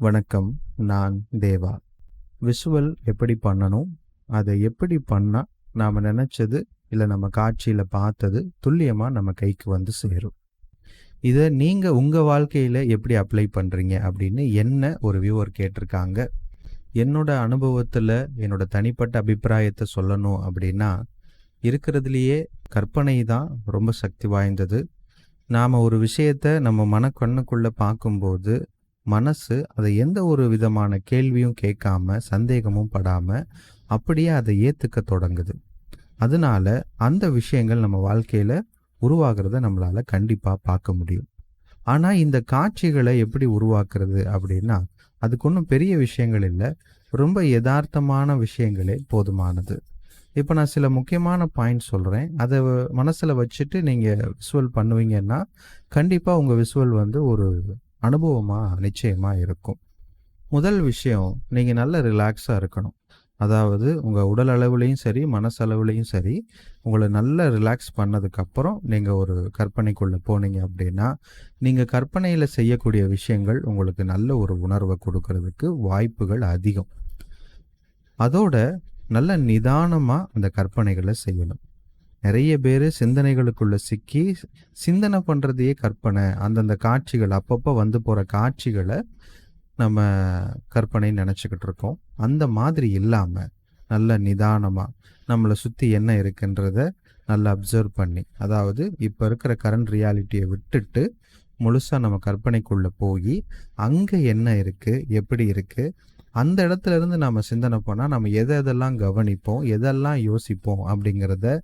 வணக்கம் நான் தேவா. விஷுவல் எப்படி பண்ணணும்? அதை எப்படி பண்ணால் நாம் நினச்சது இல்லை நம்ம காட்சியில் பார்த்தது துல்லியமாக நம்ம கைக்கு வந்து சேரும். இதை நீங்கள் உங்கள் வாழ்க்கையில் எப்படி அப்ளை பண்ணுறீங்க அப்படின்னு என்ன ஒரு வியூவர் கேட்டிருக்காங்க? என்னோட அனுபவத்தில் என்னோட தனிப்பட்ட அபிப்பிராயத்தை சொல்லணும் அப்படின்னா இருக்கிறதுலையே கற்பனை தான் ரொம்ப சக்தி வாய்ந்தது. நாம் ஒரு விஷயத்தை நம்ம மனக்கண்ணுக்குள்ளே பார்க்கும்போது மனசு அதை எந்த ஒரு விதமான கேள்வியும் கேட்காம சந்தேகமும் படாமல் அப்படியே அதை ஏற்றுக்க தொடங்குது. அதனால அந்த விஷயங்கள் நம்ம வாழ்க்கையில் உருவாகிறத நம்மளால் கண்டிப்பாக பார்க்க முடியும். ஆனால் இந்த காட்சிகளை எப்படி உருவாக்குறது அப்படின்னா அதுக்கு ஒன்றும் பெரிய விஷயங்கள் இல்லை. ரொம்ப யதார்த்தமான விஷயங்களே போதுமானது. இப்போ நான் சில முக்கியமான பாயிண்ட் சொல்கிறேன் அதை மனசில் வச்சுட்டு நீங்கள் விசுவல் பண்ணுவீங்கன்னா கண்டிப்பாக உங்கள் விசுவல் வந்து ஒரு அனுபவமாக நிச்சயமாக இருக்கும். முதல் விஷயம் நீங்கள் நல்ல ரிலாக்ஸாக இருக்கணும். அதாவது உங்கள் உடல் அளவுலேயும் சரி மனசளவுலேயும் சரி உங்களை நல்லா ரிலாக்ஸ் பண்ணதுக்கப்புறம் நீங்கள் ஒரு கற்பனைக்குள்ளே போனீங்க அப்படின்னா நீங்கள் கற்பனையில் செய்யக்கூடிய விஷயங்கள் உங்களுக்கு நல்ல ஒரு உணர்வை கொடுக்கறதுக்கு வாய்ப்புகள் அதிகம். அதோட நல்ல நிதானமாக அந்த கற்பனைகளை செய்யணும். நிறைய பேர் சிந்தனைகளுக்குள்ள சிக்கி சிந்தனை பண்ணுறதையே கற்பனை அந்தந்த காட்சிகள் அப்பப்போ வந்து போகிற காட்சிகளை நம்ம கற்பனை நினச்சிக்கிட்டு இருக்கோம். அந்த மாதிரி இல்லாமல் நல்ல நிதானமாக நம்மளை சுற்றி என்ன இருக்குன்றத நல்லா அப்சர்வ் பண்ணி அதாவது இப்போ இருக்கிற கரண்ட் ரியாலிட்டியை விட்டுட்டு முழுசாக நம்ம கற்பனைக்குள்ளே போய் அங்கே என்ன இருக்குது எப்படி இருக்குது அந்த இடத்துல இருந்து நம்ம சிந்தனை பண்ணால் நம்ம எதை எதெல்லாம் கவனிப்போம் எதெல்லாம் யோசிப்போம் அப்படிங்கிறத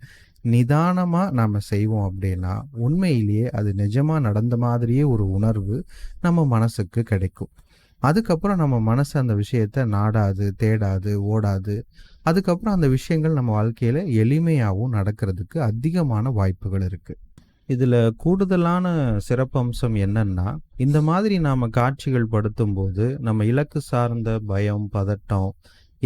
நிதானமாக நாம் செய்வோம் அப்படின்னா உண்மையிலேயே அது நிஜமாக நடந்த மாதிரியே ஒரு உணர்வு நம்ம மனசுக்கு கிடைக்கும். அதுக்கப்புறம் நம்ம மனசு அந்த விஷயத்த நாடாது தேடாது ஓடாது. அதுக்கப்புறம் அந்த விஷயங்கள் நம்ம வாழ்க்கையில் எளிமையாகவும் நடக்கிறதுக்கு அதிகமான வாய்ப்புகள் இருக்குது இதில் கூடுதலான சிறப்பம்சம் என்னன்னா இந்த மாதிரி நாம் காட்சிகள் படுத்தும்போது நம்ம இலக்கு சார்ந்த பயம் பதட்டம்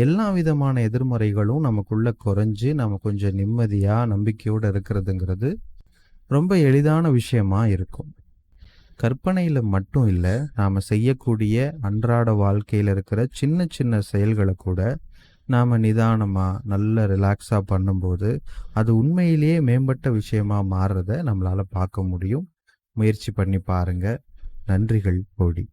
எல்லா விதமான எதிர்மறைகளும் நமக்குள்ள குறைஞ்சு நம்ம கொஞ்சம் நிம்மதியாக நம்பிக்கையோடு இருக்கிறதுங்கிறது ரொம்ப எளிதான விஷயமா இருக்கும். கற்பனையில் மட்டும் இல்லை நாம் செய்யக்கூடிய அன்றாட வாழ்க்கையில் இருக்கிற சின்ன சின்ன செயல்களை கூட நாம் நிதானமாக நல்ல ரிலாக்ஸாக பண்ணும்போது அது உண்மையிலேயே மேம்பட்ட விஷயமாக மாறுறத நம்மளால் பார்க்க முடியும். முயற்சி பண்ணி பாருங்கள் நன்றிகள் கோடி.